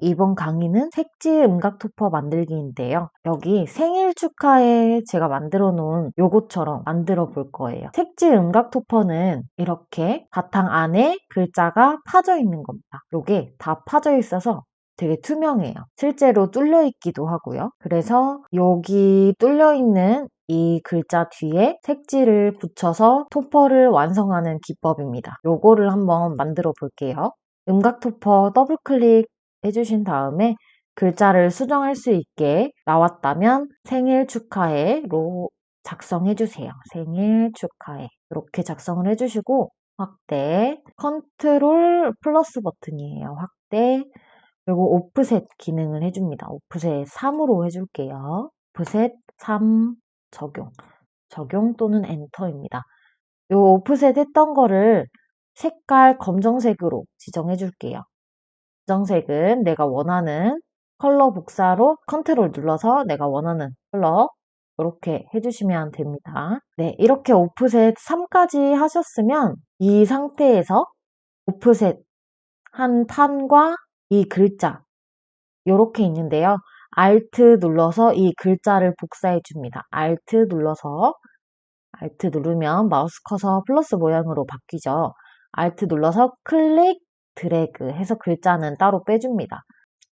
이번 강의는 색지 음각 토퍼 만들기인데요. 여기 생일 축하에 제가 만들어 놓은 요거처럼 만들어 볼 거예요. 색지 음각 토퍼는 이렇게 바탕 안에 글자가 파져 있는 겁니다. 요게 다 파져 있어서 되게 투명해요. 실제로 뚫려 있기도 하고요. 그래서 여기 뚫려 있는 이 글자 뒤에 색지를 붙여서 토퍼를 완성하는 기법입니다. 요거를 한번 만들어 볼게요. 음각 토퍼 더블 클릭 해주신 다음에 글자를 수정할 수 있게 나왔다면 생일 축하해로 작성해 주세요. 생일 축하해. 이렇게 작성을 해주시고 확대, 컨트롤 플러스 버튼이에요. 확대, 그리고 오프셋 기능을 해줍니다. 오프셋 3으로 해줄게요. 오프셋 3 적용. 적용 또는 엔터입니다. 요 오프셋 했던 거를 색깔 검정색으로 지정해 줄게요. 검정색은 내가 원하는 컬러 복사로 컨트롤 눌러서 내가 원하는 컬러 이렇게 해주시면 됩니다. 네, 이렇게 오프셋 3까지 하셨으면 이 상태에서 오프셋 한 판과 이 글자 이렇게 있는데요. Alt 눌러서 이 글자를 복사해 줍니다. Alt 눌러서 Alt 누르면 마우스 커서 플러스 모양으로 바뀌죠. Alt 눌러서 클릭, 드래그 해서 글자는 따로 빼줍니다.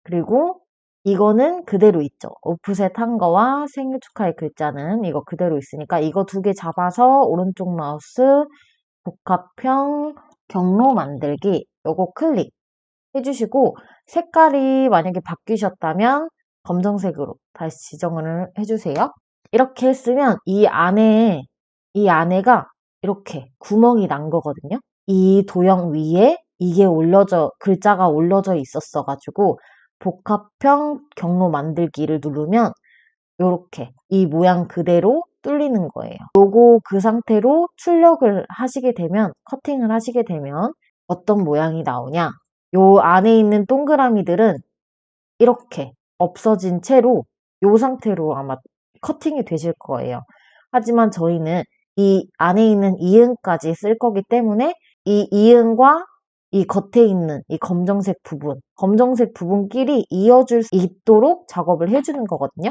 그리고 이거는 그대로 있죠. 오프셋 한 거와 생일 축하의 글자는 이거 그대로 있으니까 이거 두 개 잡아서 오른쪽 마우스 복합형 경로 만들기 요거 클릭 해주시고 색깔이 만약에 바뀌셨다면 검정색으로 다시 지정을 해주세요. 이렇게 했으면 이 안에 이 안에가 이렇게 구멍이 난 거거든요. 이 도형 위에 이게 올려져 글자가 올려져 있었어 가지고 복합형 경로 만들기를 누르면 이렇게 이 모양 그대로 뚫리는 거예요. 요거 그 상태로 출력을 하시게 되면 커팅을 하시게 되면 어떤 모양이 나오냐 요 안에 있는 동그라미들은 이렇게 없어진 채로 요 상태로 아마 커팅이 되실 거예요. 하지만 저희는 이 안에 있는 이응까지 쓸 거기 때문에 이 이응과 이 겉에 있는 이 검정색 부분, 검정색 부분끼리 이어줄 수 있도록 작업을 해주는 거거든요.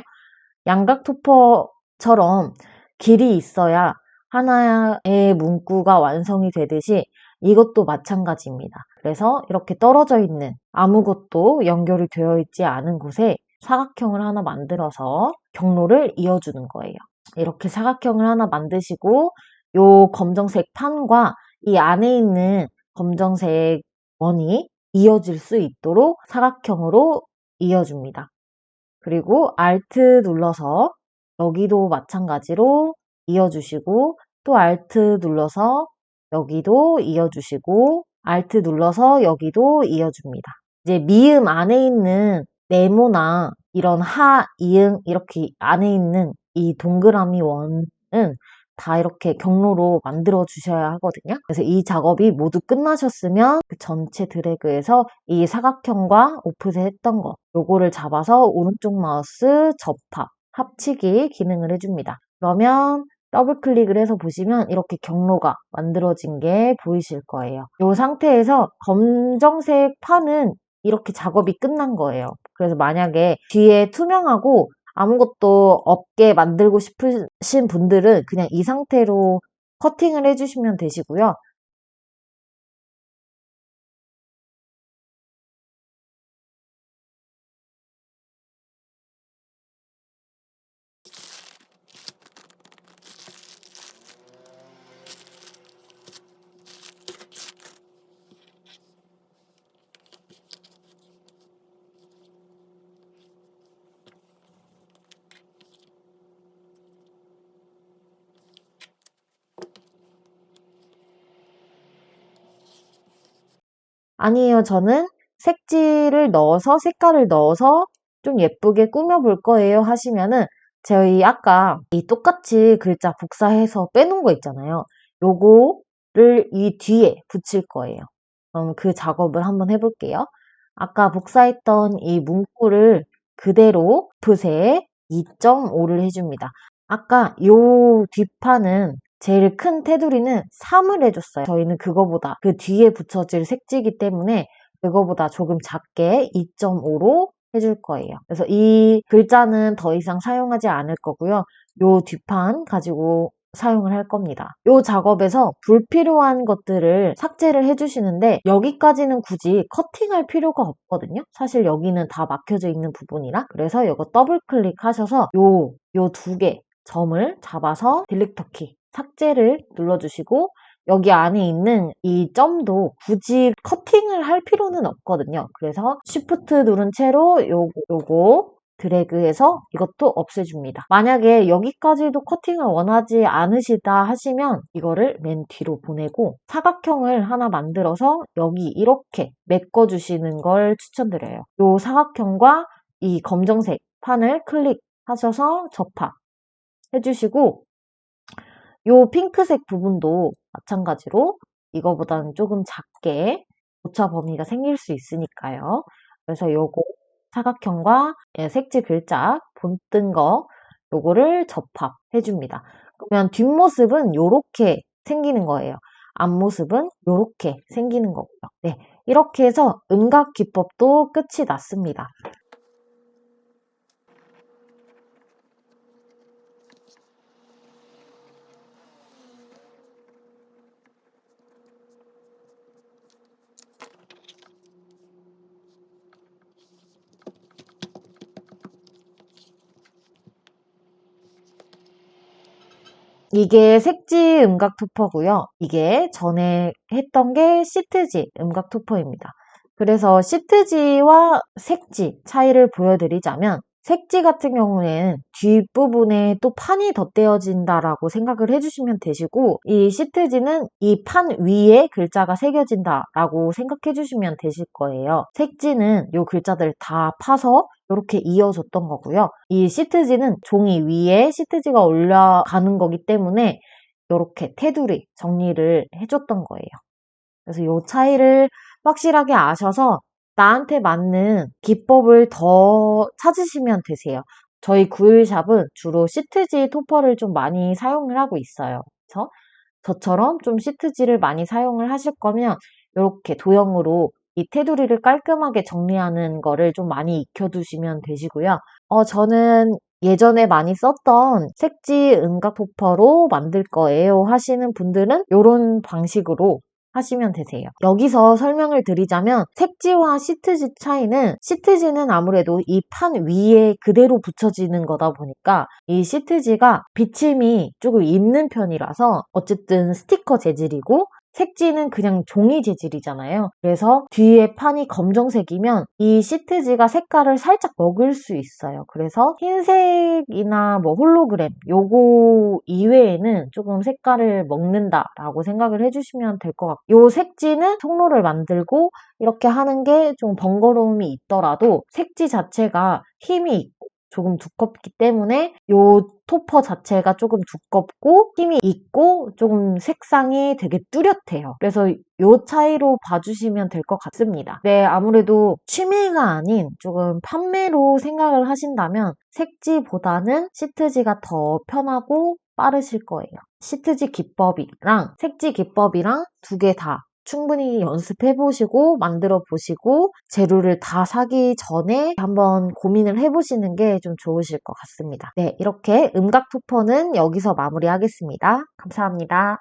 양각 토퍼처럼 길이 있어야 하나의 문구가 완성이 되듯이 이것도 마찬가지입니다. 그래서 이렇게 떨어져 있는 아무것도 연결이 되어 있지 않은 곳에 사각형을 하나 만들어서 경로를 이어주는 거예요. 이렇게 사각형을 하나 만드시고 요 검정색 판과 이 안에 있는 검정색 원이 이어질 수 있도록 사각형으로 이어줍니다. 그리고 Alt 눌러서 여기도 마찬가지로 이어주시고 또 Alt 눌러서 여기도 이어주시고 Alt 눌러서 여기도 이어줍니다. 이제 미음 안에 있는 네모나 이런 하, 이응 이렇게 안에 있는 이 동그라미 원은 다 이렇게 경로로 만들어 주셔야 하거든요. 그래서 이 작업이 모두 끝나셨으면 그 전체 드래그에서 이 사각형과 오프셋 했던 거 요거를 잡아서 오른쪽 마우스 접합 합치기 기능을 해줍니다. 그러면 더블 클릭을 해서 보시면 이렇게 경로가 만들어진 게 보이실 거예요. 이 상태에서 검정색 판은 이렇게 작업이 끝난 거예요. 그래서 만약에 뒤에 투명하고 아무것도 없게 만들고 싶으신 분들은 그냥 이 상태로 커팅을 해주시면 되시고요. 아니에요. 저는 색지를 넣어서 색깔을 넣어서 좀 예쁘게 꾸며볼 거예요 하시면은 저희 아까 이 똑같이 글자 복사해서 빼놓은 거 있잖아요. 요거를 이 뒤에 붙일 거예요. 그럼 그 작업을 한번 해볼게요. 아까 복사했던 이 문구를 그대로 붓에 2.5를 해줍니다. 아까 요 뒷판은 제일 큰 테두리는 3을 해줬어요. 저희는 그거보다 그 뒤에 붙여질 색지이기 때문에 그거보다 조금 작게 2.5로 해줄 거예요. 그래서 이 글자는 더 이상 사용하지 않을 거고요. 요 뒷판 가지고 사용을 할 겁니다. 요 작업에서 불필요한 것들을 삭제를 해주시는데 여기까지는 굳이 커팅할 필요가 없거든요. 사실 여기는 다 막혀져 있는 부분이라 그래서 이거 더블 클릭하셔서 요 요 두 개 점을 잡아서 딜리터 키 삭제를 눌러주시고 여기 안에 있는 이 점도 굳이 커팅을 할 필요는 없거든요. 그래서 Shift 누른 채로 요거, 요거 드래그해서 이것도 없애줍니다. 만약에 여기까지도 커팅을 원하지 않으시다 하시면 이거를 맨 뒤로 보내고 사각형을 하나 만들어서 여기 이렇게 메꿔주시는 걸 추천드려요. 이 사각형과 이 검정색 판을 클릭하셔서 접합 해주시고 이 핑크색 부분도 마찬가지로 이거보다는 조금 작게 오차 범위가 생길 수 있으니까요. 그래서 요거 사각형과 예, 색지 글자 본뜬 거 요거를 접합해 줍니다. 그러면 뒷모습은 요렇게 생기는 거예요. 앞모습은 요렇게 생기는 거고요. 네, 이렇게 해서 음각 기법도 끝이 났습니다. 이게 색지 음각 토퍼고요. 이게 전에 했던 게 시트지 음각 토퍼입니다. 그래서 시트지와 색지 차이를 보여드리자면 색지 같은 경우에는 뒷부분에 또 판이 덧대어진다라고 생각을 해주시면 되시고 이 시트지는 이 판 위에 글자가 새겨진다라고 생각해 주시면 되실 거예요. 색지는 이 글자들 다 파서 이렇게 이어졌던 거고요. 이 시트지는 종이 위에 시트지가 올라가는 거기 때문에 이렇게 테두리 정리를 해줬던 거예요. 그래서 이 차이를 확실하게 아셔서 나한테 맞는 기법을 더 찾으시면 되세요. 저희 구일샵은 주로 시트지 토퍼를 좀 많이 사용을 하고 있어요. 그래서 저처럼 좀 시트지를 많이 사용을 하실 거면 이렇게 도형으로 이 테두리를 깔끔하게 정리하는 거를 좀 많이 익혀두시면 되시고요. 어, 저는 예전에 많이 썼던 색지 음각 토퍼로 만들 거예요 하시는 분들은 이런 방식으로 하시면 되세요. 여기서 설명을 드리자면 색지와 시트지 차이는 시트지는 아무래도 이 판 위에 그대로 붙여지는 거다 보니까 이 시트지가 비침이 조금 있는 편이라서 어쨌든 스티커 재질이고 색지는 그냥 종이 재질이잖아요. 그래서 뒤에 판이 검정색이면 이 시트지가 색깔을 살짝 먹을 수 있어요. 그래서 흰색이나 뭐 홀로그램 요거 이외에는 조금 색깔을 먹는다라고 생각을 해주시면 될 것 같고 요 색지는 통로를 만들고 이렇게 하는 게 좀 번거로움이 있더라도 색지 자체가 힘이 있고 조금 두껍기 때문에 요 토퍼 자체가 조금 두껍고 힘이 있고 조금 색상이 되게 뚜렷해요. 그래서 요 차이로 봐주시면 될 것 같습니다. 네, 아무래도 취미가 아닌 조금 판매로 생각을 하신다면 색지보다는 시트지가 더 편하고 빠르실 거예요. 시트지 기법이랑 색지 기법이랑 두 개 다 충분히 연습해 보시고 만들어 보시고 재료를 다 사기 전에 한번 고민을 해 보시는 게 좀 좋으실 것 같습니다. 네, 이렇게 음각 토퍼는 여기서 마무리하겠습니다. 감사합니다.